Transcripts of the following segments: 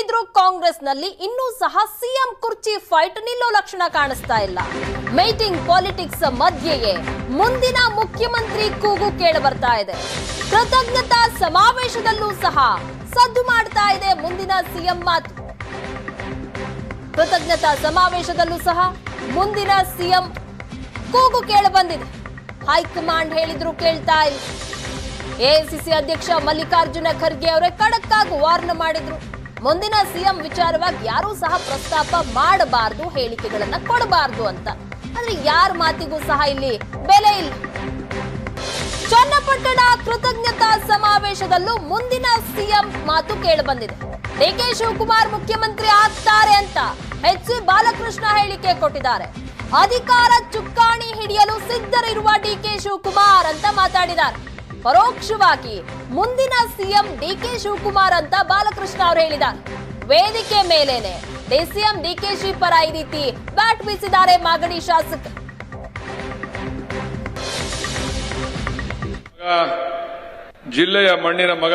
ಹೇಳಿದ್ರು ಕಾಂಗ್ರೆಸ್ನಲ್ಲಿ ಇನ್ನೂ ಸಹ ಸಿಎಂ ಕುರ್ಚಿ ಫೈಟ್ ನಿಲ್ಲೋ ಲಕ್ಷಣ ಕಾಣಿಸ್ತಾ ಇಲ್ಲ. ಮೀಟಿಂಗ್ ಪಾಲಿಟಿಕ್ಸ್ ಮಧ್ಯೆಯೇ ಮುಂದಿನ ಮುಖ್ಯಮಂತ್ರಿ ಕೂಗು ಕೇಳಿ ಬರ್ತಾ ಇದೆ. ಕೃತಜ್ಞತಾ ಸಮಾವೇಶದಲ್ಲೂ ಸಹ ಸದ್ದು ಮಾಡ್ತಾ ಇದೆ ಮುಂದಿನ ಸಿಎಂ ಮಾತು. ಕೃತಜ್ಞತಾ ಸಮಾವೇಶದಲ್ಲೂ ಸಹ ಮುಂದಿನ ಸಿಎಂ ಕೂಗು ಕೇಳಿ ಬಂದಿದೆ ಹೈಕಮಾಂಡ್ ಹೇಳಿದ್ರು ಕೇಳ್ತಾ ಇಲ್ಲ. ಎಐಸಿಸಿ ಅಧ್ಯಕ್ಷ ಮಲ್ಲಿಕಾರ್ಜುನ ಖರ್ಗೆ ಅವರೇ ಖಡಕ್ಕಾಗಿ ವಾರ್ನ್ ಮಾಡಿದ್ರು. ಮುಂದಿನ ಸಿಎಂ ವಿಚಾರವಾಗಿ ಯಾರೂ ಸಹ ಪ್ರಸ್ತಾಪ ಮಾಡಬಾರದು, ಹೇಳಿಕೆಗಳನ್ನ ಕೊಡಬಾರದು ಅಂತ. ಅಂದ್ರೆ ಯಾರ ಮಾತಿಗೂ ಸಹ ಇಲ್ಲಿ ಬೆಲೆ ಇಲ್ಲ. ಚನ್ನಪಟ್ಟಣ ಕೃತಜ್ಞತಾ ಸಮಾವೇಶದಲ್ಲೂ ಮುಂದಿನ ಸಿಎಂ ಮಾತು ಕೇಳಿಬಂದಿದೆ. ಡಿಕೆ ಶಿವಕುಮಾರ್ ಮುಖ್ಯಮಂತ್ರಿ ಆಗ್ತಾರೆ ಅಂತ ಎಚ್ ಸಿ ಬಾಲಕೃಷ್ಣ ಹೇಳಿಕೆ ಕೊಟ್ಟಿದ್ದಾರೆ. ಅಧಿಕಾರ ಚುಕ್ಕಾಣಿ ಹಿಡಿಯಲು ಸಿದ್ಧರಿರುವ ಡಿಕೆ ಶಿವಕುಮಾರ್ ಅಂತ ಮಾತಾಡಿದ್ದಾರೆ. ಪರೋಕ್ಷವಾಗಿ ಮುಂದಿನ ಸಿಎಂ ಡಿಕೆ ಶಿವಕುಮಾರ್ ಅಂತ ಬಾಲಕೃಷ್ಣ ಅವರು ಹೇಳಿದ್ದಾರೆ. ವೇದಿಕೆ ಮೇಲೇನೆ ಡಿಸಿಎಂ ಡಿಕೆಶಿ ಪರ ಈ ರೀತಿ ಬ್ಯಾಟ್ ಬೀಸಿದ್ದಾರೆ ಮಾಗಡಿ ಶಾಸಕ. ಜಿಲ್ಲೆಯ ಮಣ್ಣಿನ ಮಗ,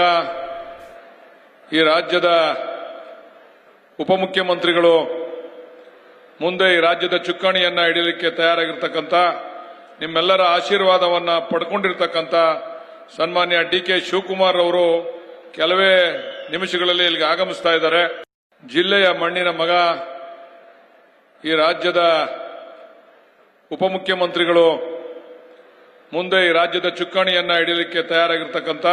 ಈ ರಾಜ್ಯದ ಉಪಮುಖ್ಯಮಂತ್ರಿಗಳು ಮುಂದೆ ಈ ರಾಜ್ಯದ ಚುಕ್ಕಾಣಿಯನ್ನ ಹಿಡಿಯಲಿಕ್ಕೆ ತಯಾರಾಗಿರ್ತಕ್ಕಂಥ ನಿಮ್ಮೆಲ್ಲರ ಆಶೀರ್ವಾದವನ್ನ ಪಡ್ಕೊಂಡಿರ್ತಕ್ಕಂಥ ಸನ್ಮಾನ್ಯ ಡಿ ಕೆ ಶಿವಕುಮಾರ್ ಅವರು ಕೆಲವೇ ನಿಮಿಷಗಳಲ್ಲಿ ಇಲ್ಲಿಗೆ ಆಗಮಿಸ್ತಾ ಇದ್ದಾರೆ. ಜಿಲ್ಲೆಯ ಮಣ್ಣಿನ ಮಗ, ಈ ರಾಜ್ಯದ ಉಪಮುಖ್ಯಮಂತ್ರಿಗಳು, ಮುಂದೆ ಈ ರಾಜ್ಯದ ಚುಕ್ಕಾಣಿಯನ್ನ ಹಿಡಿಯಲಿಕ್ಕೆ ತಯಾರಾಗಿರ್ತಕ್ಕಂಥ,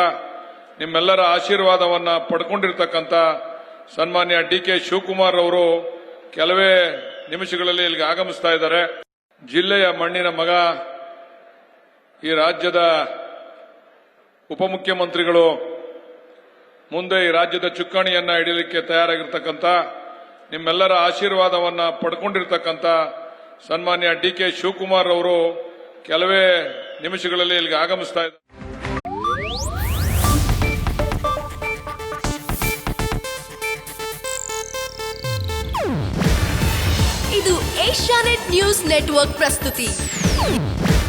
ನಿಮ್ಮೆಲ್ಲರ ಆಶೀರ್ವಾದವನ್ನ ಪಡ್ಕೊಂಡಿರ್ತಕ್ಕಂಥ ಸನ್ಮಾನ್ಯ ಡಿ ಕೆ ಶಿವಕುಮಾರ್ ಅವರು ಕೆಲವೇ ನಿಮಿಷಗಳಲ್ಲಿ ಇಲ್ಲಿಗೆ ಆಗಮಿಸ್ತಾ ಇದ್ದಾರೆ. ಜಿಲ್ಲೆಯ ಮಣ್ಣಿನ ಮಗ, ಈ ರಾಜ್ಯದ ಉಪಮುಖ್ಯಮಂತ್ರಿಗಳು ಮುಂದೆ ಈ ರಾಜ್ಯದ ಚುಕ್ಕಾಣಿಯನ್ನ ಹಿಡಿಯಲಿಕ್ಕೆ ತಯಾರಾಗಿರ್ತಕ್ಕಂಥ ನಿಮ್ಮೆಲ್ಲರ ಆಶೀರ್ವಾದವನ್ನ ಪಡ್ಕೊಂಡಿರ್ತಕ್ಕಂಥ ಸನ್ಮಾನ್ಯ ಡಿ ಕೆ ಶಿವಕುಮಾರ್ ಅವರು ಕೆಲವೇ ನಿಮಿಷಗಳಲ್ಲಿ ಇಲ್ಲಿಗೆ ಆಗಮಿಸ್ತಾ ಇದ್ದಾರೆ. ಇದು ಏಷ್ಯಾನೆಟ್ ನ್ಯೂಸ್ ನೆಟ್ವರ್ಕ್ ಪ್ರಸ್ತುತಿ.